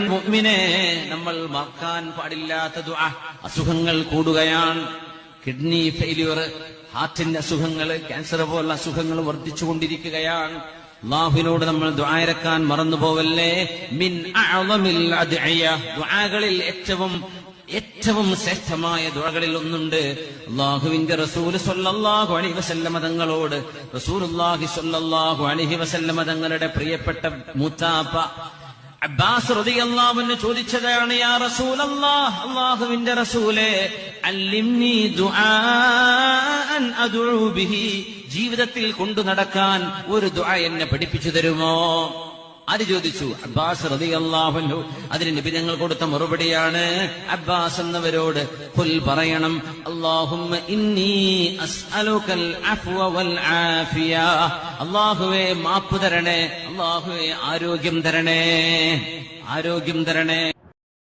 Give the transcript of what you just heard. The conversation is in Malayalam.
മുഅ്മിനെ നമ്മൾ മറക്കാൻ പാടില്ലാത്ത ദുആ. അസുഖങ്ങൾ കൂടുകയാണ്. കിഡ്നി ഫെയിലിയർ ഹാർട്ടിന്റെ അസുഖങ്ങൾ ക്യാൻസർ പോലുള്ള അസുഖങ്ങൾ വർദ്ധിച്ചുകൊണ്ടിരിക്കുകയാണ്. അള്ളാഹുവിനോട് നമ്മൾ ദ്വായരക്കാൻ മറന്നുപോവല്ലേ? മിൻ ദുആകളിൽ ഏറ്റവും ഏറ്റവും ശ്രേഷ്ഠമായ ദുഴകളിൽ ഒന്നുണ്ട്. അള്ളാഹുവിന്റെ റസൂൽ സ്വല്ലല്ലാഹു അലൈഹി വസല്ലമ തങ്ങളോട് റസൂലുള്ളാഹി സ്വല്ലല്ലാഹു അലൈഹി വസല്ലമ തങ്ങളുടെ പ്രിയപ്പെട്ട മൂത്താപ്പ അബ്ബാസ് റളിയല്ലാഹുവിന് ചോദിച്ചതാണ് യാ റസൂലല്ലാഹ് അല്ലാഹുവിന്റെ റസൂലേ അല്ലിംനി ദുആൻ അദ്ഉ ബിഹി ജീവിതത്തിൽ കൊണ്ടു നടക്കാൻ ഒരു ദുആ എന്നെ പഠിപ്പിച്ചു തരുമോ? ആര് ചോദിച്ചു അബ്ബാസ് റളിയല്ലാഹു അൻഹു അതിന് നബി ഞങ്ങൾ കൊടുത്ത മറുപടിയാണ്. അബ്ബാസ് എന്നവരോട് പുൽ പറയണം ഇന്നി അഫ്വ വൽ അല്ലാഹുവേ മാപ്പ് തരണേ അള്ളാഹുവേ ആരോഗ്യം തരണേ ആരോഗ്യം തരണേ.